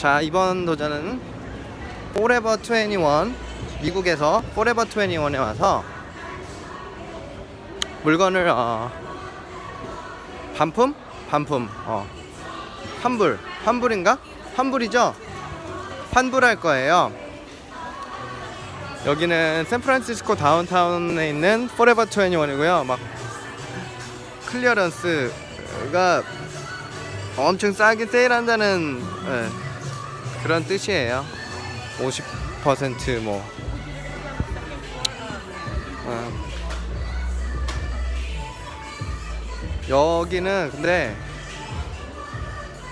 자 이번 도전은 포레버 21 미국에서 포레버 21에 와서 물건을 어, 반품? 반품 어 환불 환불인가? 환불이죠? 환불할 거예요 여기는 샌프란시스코 다운타운에 있는 포레버 21이고요 막 클리어런스가 엄청 싸게 세일한다는 예, 그런 뜻이에요. 50%뭐 어. 여기는 근데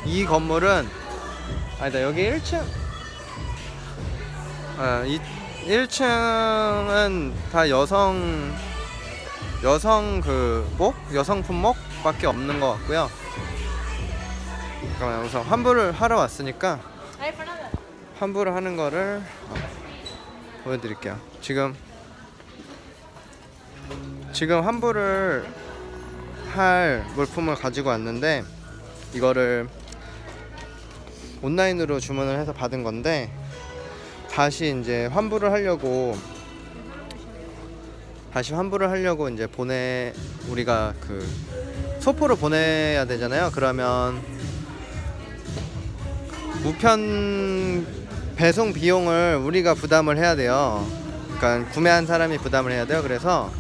이 건물은 아니다 여기 1층 아, 이 1층은 다 여성 여성 그목 여성 품목밖에 없는 것 같고요. 그럼 우선 환불을 하러 왔으니까 환불을 하는 거를 어, 보여드릴게요. 지금 지금 환불을 할 물품을 가지고 왔는데 이거를 온라인으로 주문을 해서 받은 건데 다시 이제 환불을 하려고 다시 환불을 하려고 이제 보내 우리가 그 소포로 보내야 되잖아요. 그러면 우편 배송 비용을 우리가 부담을 해야 돼요. 그러니까 구매한 사람이 부담을 해야 돼요. 그래서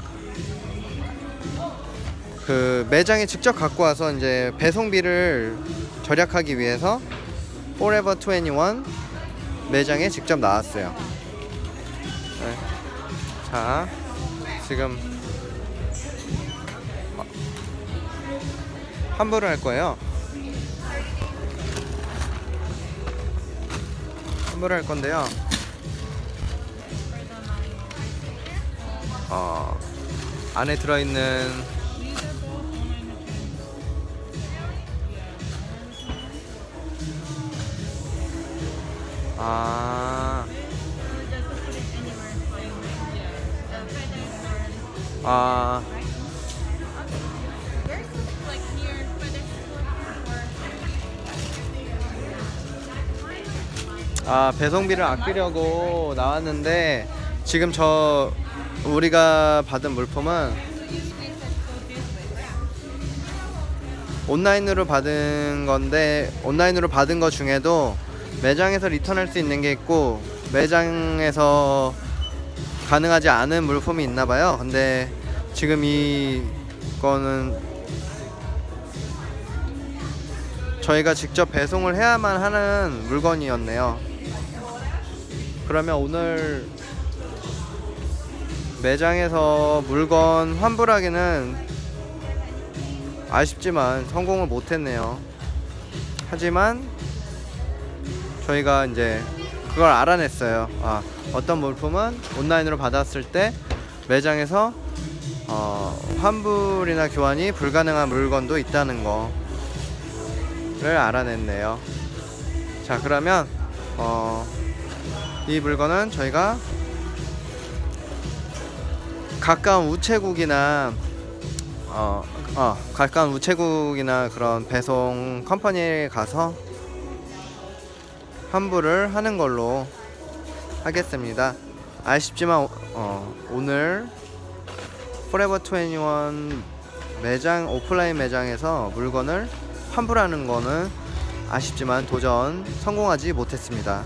그 매장에 직접 갖고 와서 이제 배송비를 절약하기 위해서 Forever 21 매장에 직접 나왔어요. 네. 자, 지금 어, 환불을 할 거예요. 환불을 할 건데요. 어, 안에 들어있는 아, 아, 아 배송비를 아끼려고 나왔는데 지금 저 우리가 받은 물품은 온라인으로 받은 건데 온라인으로 받은 것 중에도 매장에서 리턴할 수 있는 게 있고 매장에서 가능하지 않은 물품이 있나 봐요. 근데 지금 이거는 저희가 직접 배송을 해야만 하는 물건이었네요. 그러면 오늘 매장에서 물건 환불하기는 아쉽지만 성공을 못했네요. 하지만 저희가 이제 그걸 알아냈어요. 아, 어떤 물품은 온라인으로 받았을 때 매장에서 어, 환불이나 교환이 불가능한 물건도 있다는 거를 알아냈네요. 자, 그러면 어, 이 물건은 저희가 가까운 우체국이나 어, 어, 가까운 우체국이나 그런 배송 컴퍼니에 가서 환불을 하는 걸로 하겠습니다. 아쉽지만 어, 오늘 포레버 21 매장 오프라인 매장에서 물건을 환불하는 거는 아쉽지만 도전 성공하지 못했습니다.